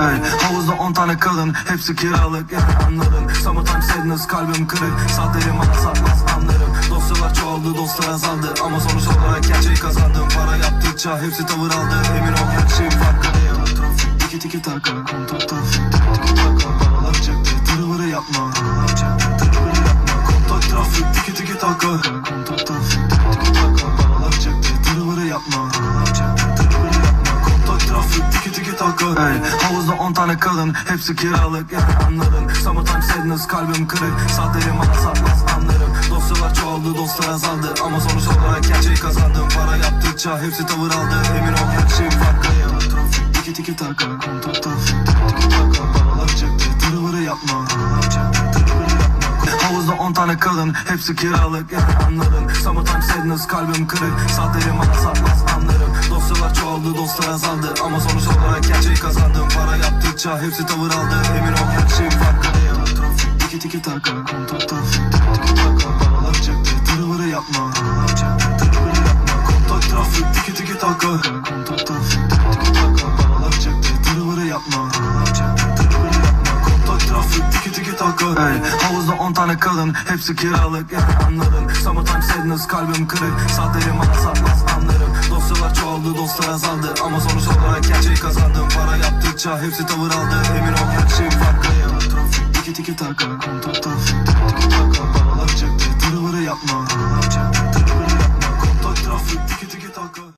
Ey, havuzda on tane kadın Hepsi kiralık. Yani anladın Summertime sadness kalbim kırık. Saatlerim bana satmaz anlarım. Dosyalar çoğaldı dostlar azaldı. Ama sonuç olarak gerçeği kazandım. Para yaptıkça hepsi tavır aldı. Emin ol her şeyin farkındayım Trafik tiki tiki taka Kontak trafik tiki tiki taka Paralar cepte. Tırı vırı yapma Paralar cepte. Tırı vırı yapma Kontak trafik tiki tiki taka Kontak trafik tiki tiki taka Paralar cepte. Tırı vırı yapma Paralar cepte. Tırı vırı yapma Kontak trafik tiki tiki taka Ey, on tane kadın Hepsi kiralık yani anladın Summertime sadness kalbim kırık. Saatlerim bana satmaz anlarım. Dosyalar çoğaldı dostlar azaldı. Ama sonuç olarak gerçeği kazandım. Para yaptıkça hepsi tavır aldı. Emin ol her şeyin farkındayım. Trafik tiki tiki taka Kontak trafik tiki taka Paralar cepte. Tırı vırı yapma Paralar cepte. Havuzda on tane kadın Hepsi kiralık yani anladın Summertime sadness kalbim kırık. Saatlerim bana satmaz anlarım Dosyalar çoğaldı dostlar azaldı. Ama sonuç olarak gerçeği kazandım. Para yaptıkça hepsi tavır aldı. Emin ol her şeyin farkındayım Trafik tiki tiki taka Kontak trafik tiki tiki taka Paralar cepte. Tırı vırı yapma Paralar cepte. Tırı vırı yapma Kontak trafik. Tiki tiki taka Kontak trafik tiki tiki taka Paralar cepte. Tırı vırı yapma Paralar cepte. Tırı vırı yapma Kontak trafik. Tiki tiki taka Ey, havuzda on tane kadın. Hepsi kiralık. Yani anladın. Summertime sadness kalbim kırık. Saatlerim bana Ama gerçeği kazandım para yaptıkça hepsi tavır aldı. Emin ol her şeyin farkındayım. Trafik tiki tiki taka Kontrol trafik tiki tiki taka. Paralar cepte tırıvırı yapma Paralar cepte tırıvırı yapma. Kontrol trafik tiki tiki taka.